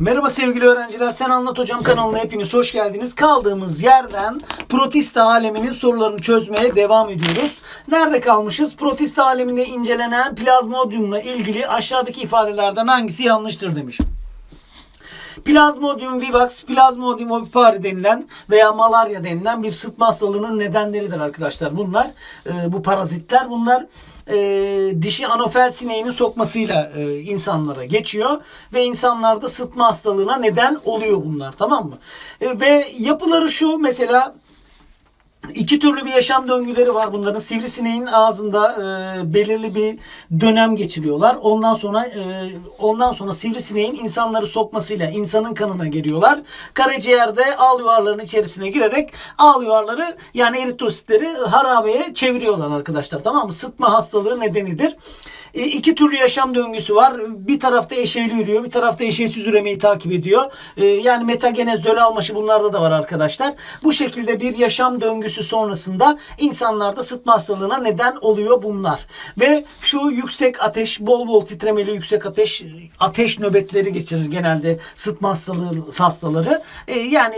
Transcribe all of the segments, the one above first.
Merhaba sevgili öğrenciler. Sen Anlat Hocam kanalına hepiniz hoş geldiniz. Kaldığımız yerden protista aleminin sorularını çözmeye devam ediyoruz. Nerede kalmışız? Protista aleminde incelenen plazmodiumla ilgili aşağıdaki ifadelerden hangisi yanlıştır demiş. Plazmodium vivax, Plazmodium ovipari denilen veya malaria denilen bir sıtma hastalığının nedenleridir arkadaşlar. Bunlar e, bu parazitler bunlar e, dişi anofel sineğinin sokmasıyla e, insanlara geçiyor ve insanlarda sıtma hastalığına neden oluyor bunlar tamam mı? E, ve yapıları şu mesela İki türlü bir yaşam döngüleri var bunların. Sivrisineğin ağzında e, belirli bir dönem geçiriyorlar. Ondan sonra e, ondan sonra sivrisineğin insanları sokmasıyla insanın kanına giriyorlar. Karaciğerde al yuvarlarının içerisine girerek al yuvarları yani eritrositleri harabeye çeviriyorlar arkadaşlar. Tamam mı? Sıtma hastalığı nedenidir. E, iki türlü yaşam döngüsü var. Bir tarafta eşeyli yürüyor, bir tarafta eşeğsiz üremeyi takip ediyor. E, yani metagenez döl almaşı bunlarda da var arkadaşlar. Bu şekilde bir yaşam döngüsü sonrasında insanlarda sıtma hastalığına neden oluyor bunlar. Ve şu yüksek ateş, bol bol titremeli yüksek ateş, ateş nöbetleri geçirir genelde sıtma hastalığı hastaları. E, yani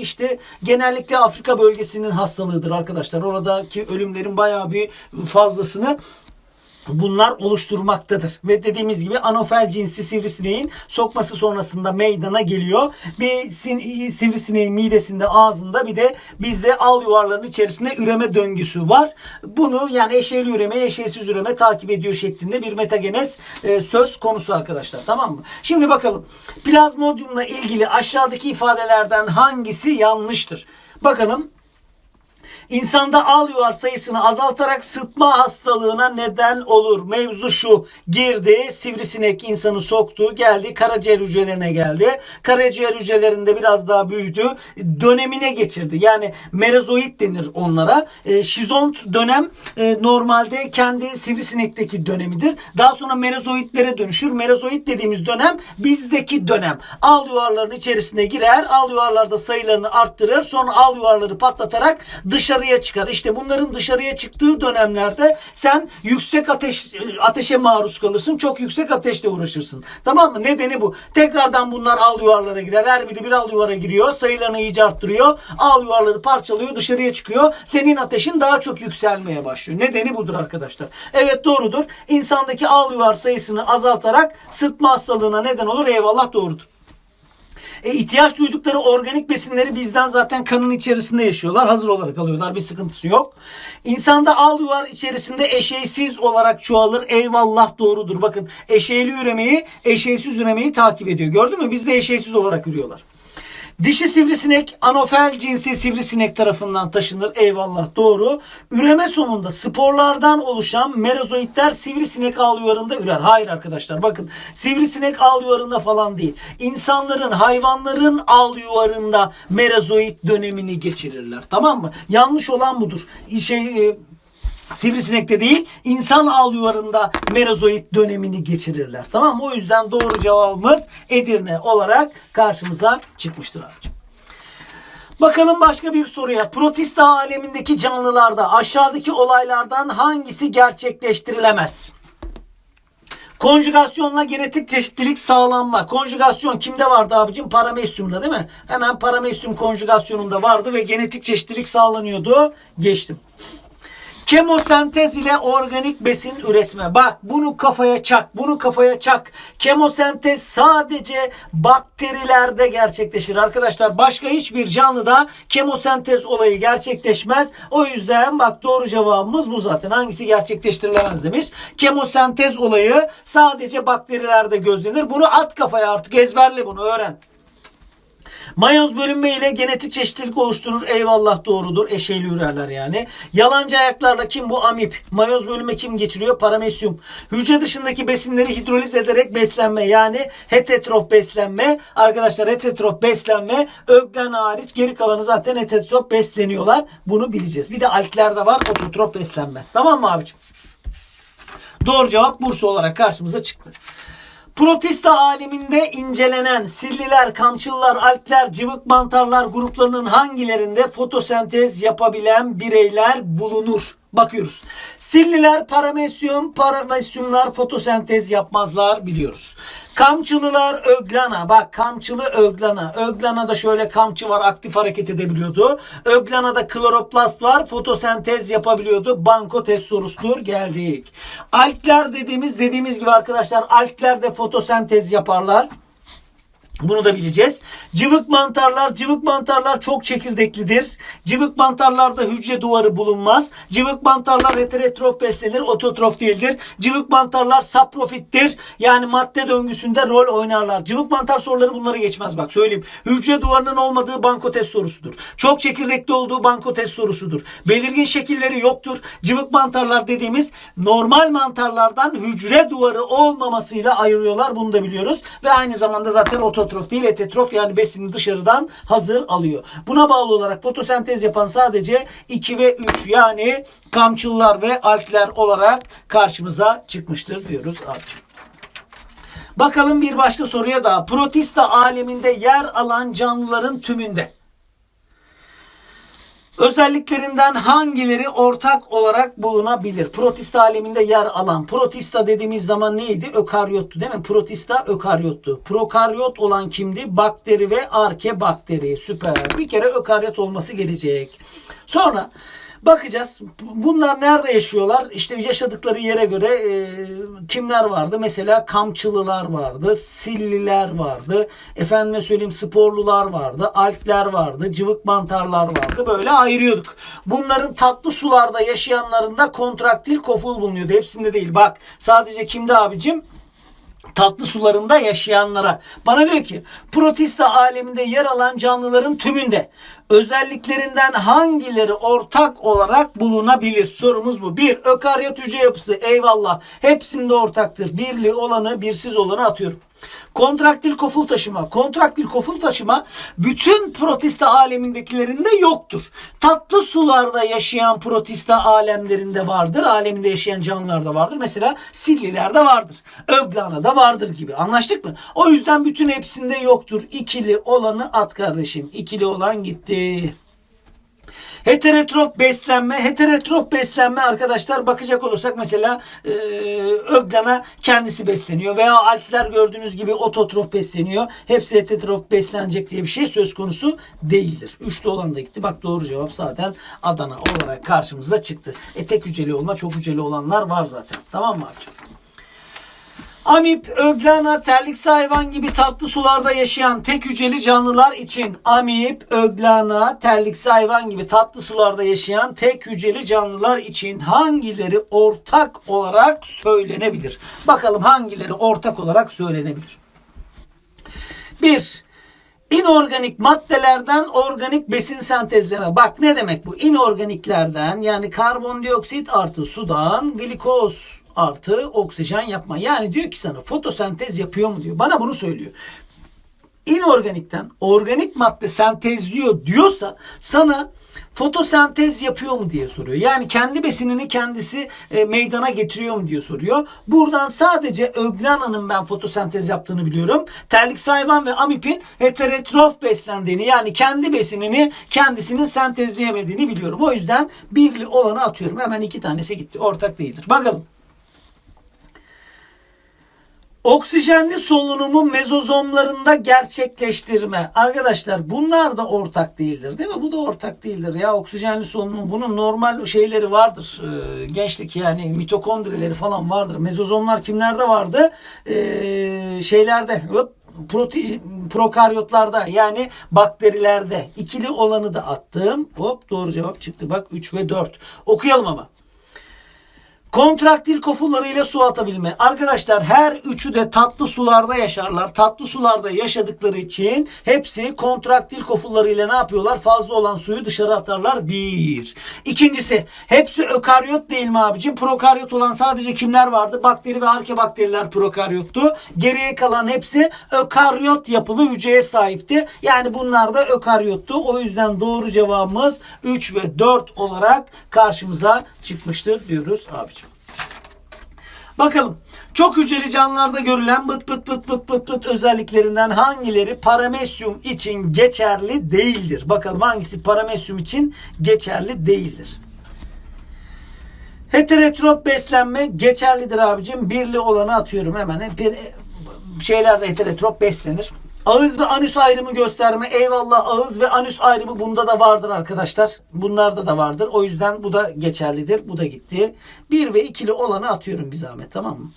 işte genellikle Afrika bölgesinin hastalığıdır arkadaşlar. Oradaki ölümlerin bayağı bir fazlasını bunlar oluşturmaktadır. Ve dediğimiz gibi anofel cinsi sivrisineğin sokması sonrasında meydana geliyor. Bir sin- sivrisineğin midesinde ağzında bir de bizde al yuvarlarının içerisinde üreme döngüsü var. Bunu yani eşeğli üreme, eşeğsiz üreme takip ediyor şeklinde bir metagenez e, söz konusu arkadaşlar. Tamam mı? Şimdi bakalım. Plazmodiumla ilgili aşağıdaki ifadelerden hangisi yanlıştır? Bakalım. İnsanda al yuvar sayısını azaltarak sıtma hastalığına neden olur. Mevzu şu. Girdi, sivrisinek insanı soktu, geldi, karaciğer hücrelerine geldi. Karaciğer hücrelerinde biraz daha büyüdü. Dönemine geçirdi. Yani merozoit denir onlara. E, şizont dönem e, normalde kendi sivrisinekteki dönemidir. Daha sonra merozoitlere dönüşür. Merozoit dediğimiz dönem bizdeki dönem. Al yuvarların içerisine girer. Al yuvarlarda sayılarını arttırır. Sonra al yuvarları patlatarak dışarıya çıkar. İşte bunların dışarıya çıktığı dönemlerde sen yüksek ateş ateşe maruz kalırsın. Çok yüksek ateşle uğraşırsın. Tamam mı? Nedeni bu. Tekrardan bunlar al yuvarlara girer. Her biri bir al yuvara giriyor. Sayılarını iyice arttırıyor. Al yuvarları parçalıyor. Dışarıya çıkıyor. Senin ateşin daha çok yükselmeye başlıyor. Nedeni budur arkadaşlar. Evet doğrudur. İnsandaki al yuvar sayısını azaltarak sıtma hastalığına neden olur. Eyvallah doğrudur. E, ihtiyaç duydukları organik besinleri bizden zaten kanın içerisinde yaşıyorlar. Hazır olarak alıyorlar. Bir sıkıntısı yok. İnsanda al yuvar içerisinde eşeysiz olarak çoğalır. Eyvallah doğrudur. Bakın eşeyli üremeyi, eşeysiz üremeyi takip ediyor. Gördün mü? Bizde eşeysiz olarak ürüyorlar. Dişi sivrisinek anofel cinsi sivrisinek tarafından taşınır. Eyvallah doğru. Üreme sonunda sporlardan oluşan merozoitler sivrisinek ağ yuvarında ürer. Hayır arkadaşlar bakın sivrisinek ağ yuvarında falan değil. İnsanların hayvanların ağ yuvarında merozoit dönemini geçirirler. Tamam mı? Yanlış olan budur. Şey e, Sivrisinekte değil, insan al yuvarında merozoit dönemini geçirirler. Tamam? O yüzden doğru cevabımız Edirne olarak karşımıza çıkmıştır abicim. Bakalım başka bir soruya. Protista alemindeki canlılarda aşağıdaki olaylardan hangisi gerçekleştirilemez? Konjugasyonla genetik çeşitlilik sağlanma. Konjugasyon kimde vardı abicim? Paramesyumda değil mi? Hemen paramesyum konjugasyonunda vardı ve genetik çeşitlilik sağlanıyordu. Geçtim. Kemosentez ile organik besin üretme. Bak bunu kafaya çak. Bunu kafaya çak. Kemosentez sadece bakterilerde gerçekleşir. Arkadaşlar başka hiçbir canlıda kemosentez olayı gerçekleşmez. O yüzden bak doğru cevabımız bu zaten. Hangisi gerçekleştirilemez demiş. Kemosentez olayı sadece bakterilerde gözlenir. Bunu at kafaya artık ezberle bunu öğren. Mayoz bölünme ile genetik çeşitlilik oluşturur. Eyvallah doğrudur. Eşeğli ürerler yani. Yalancı ayaklarla kim bu? Amip. Mayoz bölünme kim geçiriyor? Paramesyum. Hücre dışındaki besinleri hidroliz ederek beslenme. Yani heterotrof beslenme. Arkadaşlar heterotrof beslenme. Öglen hariç geri kalanı zaten heterotrof besleniyorlar. Bunu bileceğiz. Bir de altlerde var ototrof beslenme. Tamam mı abicim? Doğru cevap Bursa olarak karşımıza çıktı. Protista aleminde incelenen silliler, kamçıllar, alkler, cıvık mantarlar gruplarının hangilerinde fotosentez yapabilen bireyler bulunur? Bakıyoruz. Silliler paramesyum, paramesyumlar fotosentez yapmazlar biliyoruz. Kamçılılar öglana. Bak kamçılı öglana. Öglana'da şöyle kamçı var aktif hareket edebiliyordu. Öglana'da kloroplast var fotosentez yapabiliyordu. Bankotestorustur geldik. Alkler dediğimiz dediğimiz gibi arkadaşlar alkler de fotosentez yaparlar. Bunu da bileceğiz. Cıvık mantarlar, cıvık mantarlar çok çekirdeklidir. Cıvık mantarlarda hücre duvarı bulunmaz. Cıvık mantarlar heterotrof beslenir, ototrof değildir. Cıvık mantarlar saprofittir. Yani madde döngüsünde rol oynarlar. Cıvık mantar soruları bunları geçmez bak söyleyeyim. Hücre duvarının olmadığı bankotest sorusudur. Çok çekirdekli olduğu bankotest sorusudur. Belirgin şekilleri yoktur. Cıvık mantarlar dediğimiz normal mantarlardan hücre duvarı olmamasıyla ayırıyorlar. Bunu da biliyoruz. Ve aynı zamanda zaten ototrof değil heterotrof yani besini dışarıdan hazır alıyor. Buna bağlı olarak fotosentez yapan sadece 2 ve 3 yani kamçıllar ve alkler olarak karşımıza çıkmıştır diyoruz abicim. Bakalım bir başka soruya da. Protista aleminde yer alan canlıların tümünde Özelliklerinden hangileri ortak olarak bulunabilir? Protista aleminde yer alan. Protista dediğimiz zaman neydi? Ökaryottu değil mi? Protista ökaryottu. Prokaryot olan kimdi? Bakteri ve arke bakteri. Süper. Bir kere ökaryot olması gelecek. Sonra Bakacağız. Bunlar nerede yaşıyorlar? İşte yaşadıkları yere göre e, kimler vardı? Mesela kamçılılar vardı, silliler vardı, efendime söyleyeyim sporlular vardı, alkler vardı, cıvık mantarlar vardı. Böyle ayırıyorduk. Bunların tatlı sularda yaşayanlarında kontraktil koful bulunuyordu. Hepsinde değil. Bak sadece kimde abicim? Tatlı sularında yaşayanlara. Bana diyor ki protista aleminde yer alan canlıların tümünde özelliklerinden hangileri ortak olarak bulunabilir? Sorumuz bu. Bir, ökaryot hücre yapısı. Eyvallah. Hepsinde ortaktır. Birli olanı, birsiz olanı atıyorum. Kontraktil koful taşıma. Kontraktil koful taşıma bütün protista alemindekilerinde yoktur. Tatlı sularda yaşayan protista alemlerinde vardır. Aleminde yaşayan canlılarda vardır. Mesela sillilerde vardır. Öglana'da vardır gibi. Anlaştık mı? O yüzden bütün hepsinde yoktur. İkili olanı at kardeşim. İkili olan gitti. Heterotrof beslenme. Heterotrof beslenme arkadaşlar bakacak olursak mesela e, öglana kendisi besleniyor veya alkler gördüğünüz gibi ototrof besleniyor. Hepsi heterotrof beslenecek diye bir şey söz konusu değildir. Üçlü olan da gitti. Bak doğru cevap zaten Adana olarak karşımıza çıktı. E tek hücreli olma çok hücreli olanlar var zaten. Tamam mı abicim? Amip, öglana, terlikse hayvan gibi tatlı sularda yaşayan tek hücreli canlılar için amip, öglana, terlikse hayvan gibi tatlı sularda yaşayan tek hücreli canlılar için hangileri ortak olarak söylenebilir? Bakalım hangileri ortak olarak söylenebilir? 1. İnorganik maddelerden organik besin sentezleme. Bak ne demek bu? İnorganiklerden yani karbondioksit artı sudan glikoz artı oksijen yapma. Yani diyor ki sana fotosentez yapıyor mu diyor. Bana bunu söylüyor. İnorganikten organik madde sentezliyor diyorsa sana fotosentez yapıyor mu diye soruyor. Yani kendi besinini kendisi e, meydana getiriyor mu diye soruyor. Buradan sadece öglananın ben fotosentez yaptığını biliyorum. Terlik hayvan ve amipin heterotrof beslendiğini yani kendi besinini kendisinin sentezleyemediğini biliyorum. O yüzden birli olanı atıyorum. Hemen iki tanesi gitti. Ortak değildir. Bakalım. Oksijenli solunumu mezozomlarında gerçekleştirme. Arkadaşlar bunlar da ortak değildir değil mi? Bu da ortak değildir ya. Oksijenli solunumu bunun normal şeyleri vardır. Ee, gençlik yani mitokondrileri falan vardır. Mezozomlar kimlerde vardı? Ee, şeylerde hop, protein, prokaryotlarda yani bakterilerde ikili olanı da attım. Hop doğru cevap çıktı. Bak 3 ve 4. Okuyalım ama. Kontraktil kofullarıyla su atabilme. Arkadaşlar her üçü de tatlı sularda yaşarlar. Tatlı sularda yaşadıkları için hepsi kontraktil kofullarıyla ne yapıyorlar? Fazla olan suyu dışarı atarlar. Bir. İkincisi hepsi ökaryot değil mi abicim? Prokaryot olan sadece kimler vardı? Bakteri ve arke bakteriler prokaryottu. Geriye kalan hepsi ökaryot yapılı hücreye sahipti. Yani bunlar da ökaryottu. O yüzden doğru cevabımız 3 ve 4 olarak karşımıza çıkmıştır diyoruz abicim. Bakalım. Çok hücreli canlılarda görülen bıt bıt bıt bıt bıt bıt özelliklerinden hangileri paramesyum için geçerli değildir? Bakalım hangisi paramesyum için geçerli değildir? Heterotrop beslenme geçerlidir abicim. Birli olanı atıyorum hemen. Bir, şeylerde heterotrop beslenir. Ağız ve anüs ayrımı gösterme. Eyvallah ağız ve anüs ayrımı bunda da vardır arkadaşlar. Bunlarda da vardır. O yüzden bu da geçerlidir. Bu da gitti. Bir ve ikili olanı atıyorum bir zahmet tamam mı?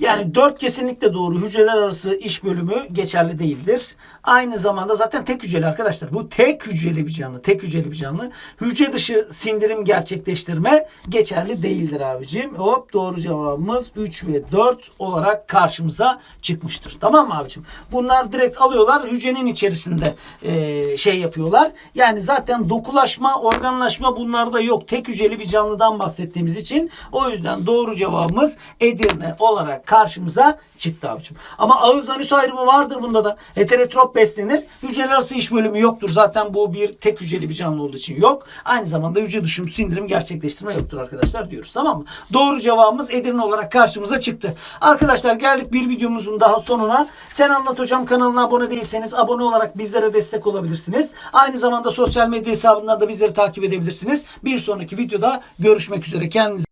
Yani 4 kesinlikle doğru. Hücreler arası iş bölümü geçerli değildir. Aynı zamanda zaten tek hücreli arkadaşlar. Bu tek hücreli bir canlı. Tek hücreli bir canlı. Hücre dışı sindirim gerçekleştirme geçerli değildir abicim. Hop doğru cevabımız 3 ve 4 olarak karşımıza çıkmıştır. Tamam mı abicim? Bunlar direkt alıyorlar. Hücrenin içerisinde e, şey yapıyorlar. Yani zaten dokulaşma, organlaşma bunlarda yok. Tek hücreli bir canlıdan bahsettiğimiz için o yüzden doğru cevabımız Edirne olarak karşımıza çıktı abicim. Ama ağız anüs ayrımı vardır bunda da. Heterotrop beslenir. Hücreler arası iş bölümü yoktur. Zaten bu bir tek hücreli bir canlı olduğu için yok. Aynı zamanda hücre dışı sindirim gerçekleştirme yoktur arkadaşlar diyoruz. Tamam mı? Doğru cevabımız Edirne olarak karşımıza çıktı. Arkadaşlar geldik bir videomuzun daha sonuna. Sen Anlat Hocam kanalına abone değilseniz abone olarak bizlere destek olabilirsiniz. Aynı zamanda sosyal medya hesabından da bizleri takip edebilirsiniz. Bir sonraki videoda görüşmek üzere. Kendinize